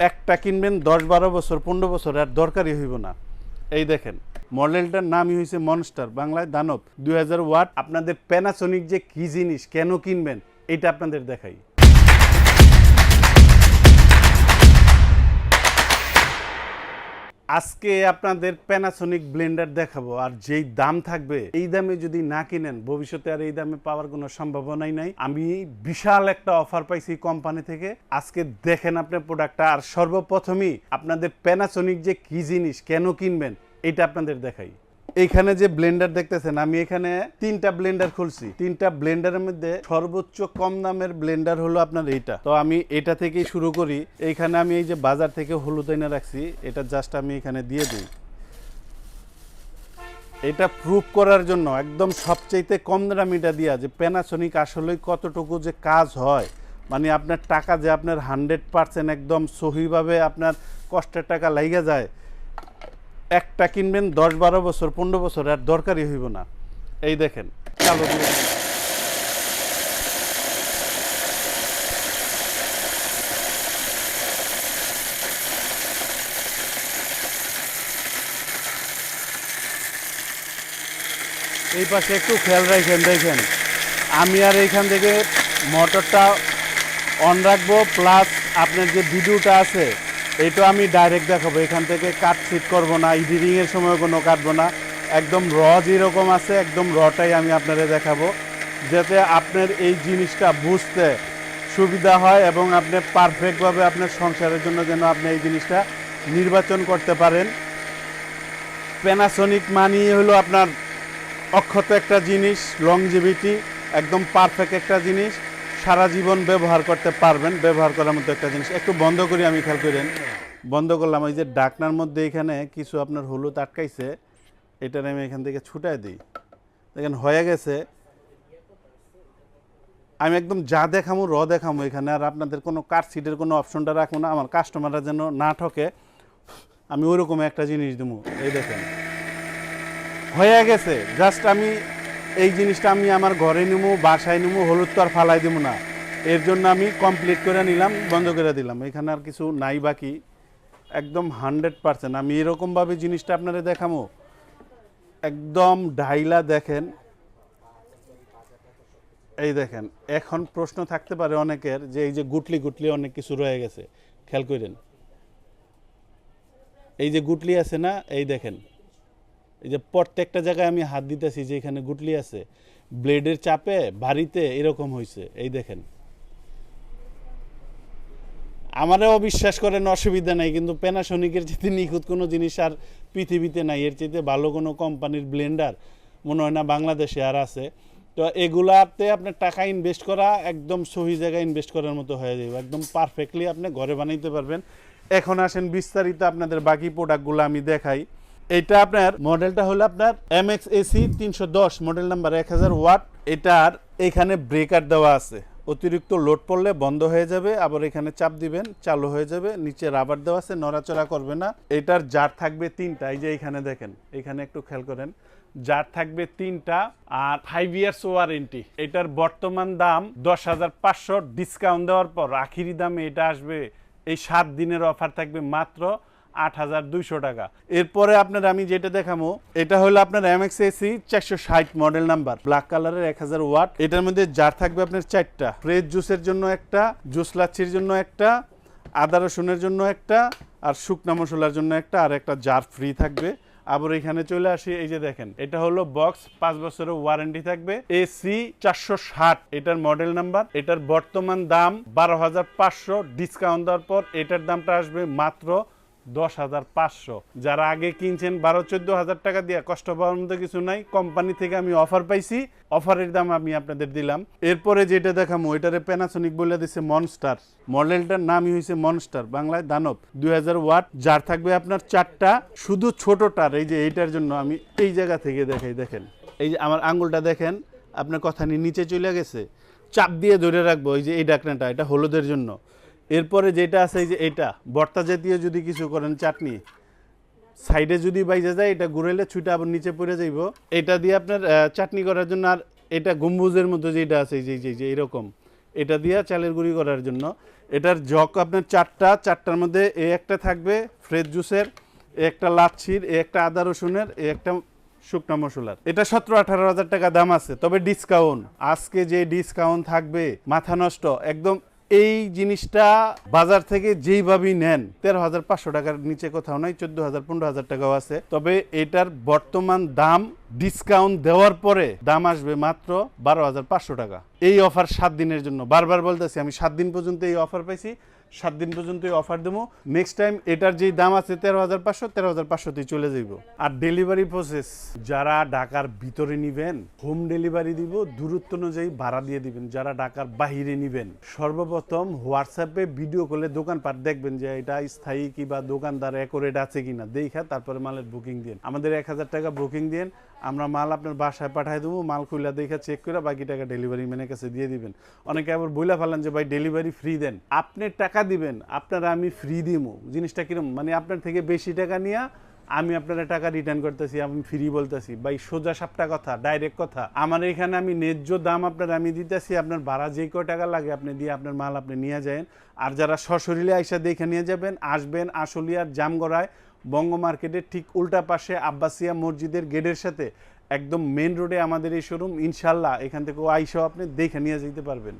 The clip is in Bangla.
একটা কিনবেন, দশ বারো বছর, পনেরো বছর, আর দরকারই হইব না। এই দেখেন, মডেলটার নামই হয়েছে মনস্টার বাংলায় দানব। দুই হাজার ওয়াট, আপনাদের প্যানাসনিক যে কি জিনিস, কেন কিনবেন, এটা আপনাদের দেখাই। আজকে আপনাদের প্যানাসনিক ব্লেন্ডার দেখাবো, আর যেই দাম থাকবে, এই দামে যদি না কিনেন, ভবিষ্যতে আর এই দামে পাওয়ার কোনো সম্ভাবনাই নাই। আমি বিশাল একটা অফার পাইছি কোম্পানি থেকে। আজকে দেখেন আপনার প্রোডাক্টটা আর সর্বপ্রথমই আপনাদের প্যানাসনিক যে কি জিনিস, কেন কিনবেন, এটা আপনাদের দেখাই। এইখানে যে ব্লেন্ডার দেখতেছেন, আমি এখানে তিনটা ব্লেন্ডার খুলছি। তিনটা ব্লেন্ডারের মধ্যে সর্বোচ্চ কম দামের ব্লেন্ডার হলো আপনার এইটা। তো আমি এটা থেকেই শুরু করি। এইখানে আমি এই যে বাজার থেকে হলুদ এনে রাখছি, এটা জাস্ট আমি এখানে দিয়ে দিই। এটা প্রুভ করার জন্য একদম সবচাইতে কম দামিটা দিয়া যে প্যানাসনিক আসলে কতটুকু যে কাজ হয়। মানে আপনার টাকা যে আপনার হান্ড্রেড পার্সেন্ট একদম সহিভাবে আপনার কষ্টের টাকা লাইগা যায়। একটা কিনবেন, দশ বারো বছর, পনেরো বছর, আর দরকারই হইব না এই দেখেন দিন। এই পাশে একটু খেয়াল রাখেন, দেখেন আমি আর এইখান থেকে মোটরটা অন রাখব প্লাস আপনার যে ভিডিওটা আছে এটা আমি ডাইরেক্ট দেখাবো। এখান থেকে কাট সিট করব না এডিটিং এর সময় কোনো কাটবো না। একদম র যেরকম আছে, একদম রটাই আমি আপনাদের দেখাবো। যাতে আপনার এই জিনিসটা বুঝতে সুবিধা হয় এবং আপনি পারফেক্টভাবে আপনার সংসারের জন্য যেন আপনি এই জিনিসটা নির্বাচন করতে পারেন। প্যানাসনিক মানি হলো আপনার অক্ষত একটা জিনিস লংজিভিটি একদম পারফেক্ট একটা জিনিস। সারা জীবন ব্যবহার করতে পারবেন, ব্যবহার করার মতো একটা জিনিস। একটু বন্ধ করি আমি, খেয়াল করেন। বন্ধ করলাম ওই যে ডাকনার মধ্যে এখানে কিছু আপনার হলুদ আটকাইছে এটা আমি এখান থেকে ছুটাই দিই। দেখেন, হয়ে গেছে। আমি একদম যা দেখামো, র দেখামো এখানে, আর আপনাদের কোনো কার সিটের কোনো অপশনটা রাখব না, আমার কাস্টমাররা যেন না ঠকে, আমি ওইরকম একটা জিনিস দেবো এই দেখেন। হয়ে গেছে। জাস্ট আমি এই জিনিসটা আমি আমার ঘরে নিবো বাসায় নিবো হলুদ তো আর ফালাই দেবো না। এর জন্য আমি কমপ্লিট করে নিলাম, বন্ধ করে দিলাম। এখানে আর কিছু নাই বাকি। একদম হান্ড্রেড পার্সেন্ট আমি এরকমভাবে জিনিসটা আপনারা দেখামো। একদম ঢাইলা দেখেন। এই দেখেন, এখন প্রশ্ন থাকতে পারে অনেকের যে এই যে গুটলি গুটলি অনেক কিছু রয়ে গেছে। খেয়াল করেন। এই যে গুটলি আছে না, এই দেখেন। এই যে প্রত্যেকটা জায়গায় আমি হাত দিতেছি যে এখানে গুটলি আছে, ব্লেডের চাপে ভারীতে এরকম হয়েছে এই দেখেন। আমারও অবিশ্বাস করেন, অসুবিধা নাই, কিন্তু প্যানাসনিকের চেয়ে নিখুঁত কোনো জিনিস আর পৃথিবীতে নাই, এর চেয়ে ভালো কোনো কোম্পানির ব্লেন্ডার মনে হয় না বাংলাদেশে আর আছে। তো এগুলাতে আপনার টাকা ইনভেস্ট করা একদম সহি জায়গায় ইনভেস্ট করার মতো হয়ে যাবে, একদম পারফেক্টলি আপনি ঘরে বানাইতে পারবেন। এখন আসেন বিস্তারিত আপনাদের বাকি প্রোডাক্টগুলো আমি দেখাই। এটা আপনার মডেলটা হলো আপনার এম এক্স এসি তিনশো দশ মডেল নাম্বার এক হাজার ওয়াট। এটার এখানে ব্রেকার দেওয়া আছে। অতিরিক্ত লোড পড়লে বন্ধ হয়ে যাবে, আবার এখানে চাপ দিবেন, চালু হয়ে যাবে, নিচে রাবার দেওয়া আছে, নড়াচড়া করবে না। এটার জার থাকবে তিনটা, এই যে এখানে দেখেন, এখানে একটু খেয়াল করেন। যার থাকবে তিনটা আর ফাইভ ইয়ার্স ওয়ারেন্টি এটার বর্তমান দাম দশ হাজার পাঁচশো। ডিসকাউন্ট দেওয়ার পর আখিরি দামে এটা আসবে। এই সাত দিনের অফার থাকবে মাত্র আট হাজার দুইশো টাকা। এরপরে আপনার আমি যেটা দেখাবো, এটা হলো আপনার এম এক্স এসি চারশো ষাট মডেল নাম্বার ব্ল্যাক কালারের এক হাজার ওয়াট এটার মধ্যে জার থাকবে আপনার চারটা। ফ্রেশ জুসের জন্য একটা জুস লাচ্ছির জন্য একটা, আদা রসুনের জন্য একটা, আর শুকনা মশলার জন্য একটা, আর একটা জার ফ্রি থাকবে। আবার এখানে চলে আসি, এই যে দেখেন, এটা হলো বক্স পাঁচ বছরের ওয়ারেন্টি থাকবে। এসি চারশো ষাট, এটার মডেল নাম্বার এটার বর্তমান দাম বারো হাজার পাঁচশো। ডিসকাউন্ট দেওয়ার পর এটার দামটা আসবে মাত্র দশ হাজার পাঁচশো। যারা আগে কিনছেন বারো, চোদ্দ হাজার টাকা দিয়ে, কষ্ট পাওয়ার মতো কিছু নাই। কোম্পানি থেকে আমি অফার পাইছি। অফারের দাম আমি আপনাদের দিলাম। এরপরে যেটা দেখামো, এটারে প্যানাসনিক বলে দিছে মনস্টার মডেলটার নামই হয়েছে মনস্টার বাংলায় দানব। দুই হাজার ওয়াট, যার থাকবে আপনার চারটা। শুধু ছোটটার, এই যে এইটার জন্য আমি এই জায়গা থেকে দেখাই, দেখেন। এই যে আমার আঙ্গুলটা দেখেন, আপনার কথা নিয়ে নিচে চলে গেছে। চাপ দিয়ে ধরে রাখব, এই যে এই ডাকনাটা এটা হলুদের জন্য। এরপরে যেটা আছে এই যে এটা, ভর্তা জাতীয় যদি কিছু করেন, চাটনি, সাইডে যদি বাইজে যায়, এটা ঘুরাইলে ছুটে আবার নিচে পড়ে যাইব। এটা দিয়ে আপনার চাটনি করার জন্য আর এটা গম্বুজের মতো যেটা আছে যে যে- যে, এরকম। এটা দিয়ে চালের গুঁড়ি করার জন্য। এটার জগ আপনার চারটা, চারটার মধ্যে এ একটা থাকবে ফ্রেশ জুসের একটা লাচ্ছির একটা আদা রসুনের একটা শুকনো মশলার। এটা সতেরো আঠারো হাজার টাকা দাম আছে, তবে ডিসকাউন্ট আজকে যে ডিসকাউন্ট থাকবে, মাথা নষ্ট, একদম এই জিনিসটা বাজার থেকে যেইভাবেই নেন, তেরো হাজার পাঁচশো টাকার নিচে কোথাও নাই, চোদ্দ হাজার, পনেরো হাজার টাকাও আছে। তবে এটার বর্তমান দাম ডিসকাউন্ট দেওয়ার পরে দাম আসবে মাত্র বারো হাজার পাঁচশো টাকা। এই অফার সাত দিনের জন্য। বারবার বলতেছি, আমি সাত দিন পর্যন্ত এই অফার পাইছি। সাত দিন পর্যন্ত এই অফার দেবো। নেক্সট টাইম এটার যেই দাম আছে তেরো হাজার পাঁচশো, তেরো হাজার পাঁচশোতেই চলে যাইব। আর ডেলিভারি প্রসেস যারা ঢাকার ভিতরে নিবেন হোম ডেলিভারি দিব, দূরত্ব অনুযায়ী ভাড়া দিয়ে দিবেন, যারা ঢাকার বাহিরে নিবেন। সর্বপ্রথম হোয়াটসঅ্যাপে ভিডিও করলে দোকানপাট দেখবেন যে এটা স্থায়ী কিংবা দোকানদার অ্যাকোরেট আছে কিনা। দেখা, তারপরে মালের বুকিং দিন। আমাদের এক হাজার টাকা বুকিং দিন। আমরা মাল আপনার বাসায় পাঠাই দেবো, মাল খুলে দেখে চেক করে বাকি টাকা ডেলিভারি ম্যানের কাছে দিয়ে দিবেন। অনেকে আবার বইলা ফেলেন যে, ভাই ডেলিভারি ফ্রি দেন। আপনি টাকা দিবেন, আপনারা আমি ফ্রি দিব জিনিসটা কিরম? মানে আপনার থেকে বেশি টাকা নিয়ে আমি আপনারা টাকা রিটার্ন করতেছি, আমি ফ্রি বলতেছি। ভাই, সোজা সাপটা কথা ডাইরেক্ট কথা। আমার এখানে আমি ন্যায্য দাম আপনার আমি দিতেছি, আপনার ভাড়া যে কয় টাকা লাগে আপনি দিয়ে আপনার মাল আপনি নিয়ে যাবেন আর যারা সশরীরে আইসা দেখে নিয়ে যাবেন, আসবেন আশুলিয়ার জামগড়ায় বঙ্গ মার্কেটের ঠিক উল্টা পাশে আব্বাসিয়া মসজিদের গেটের সাথে একদম মেন রোডে আমাদের এই শোরুম ইনশাল্লাহ এখান থেকে আইসাও আপনি দেখে নিয়ে যেতে পারবেন।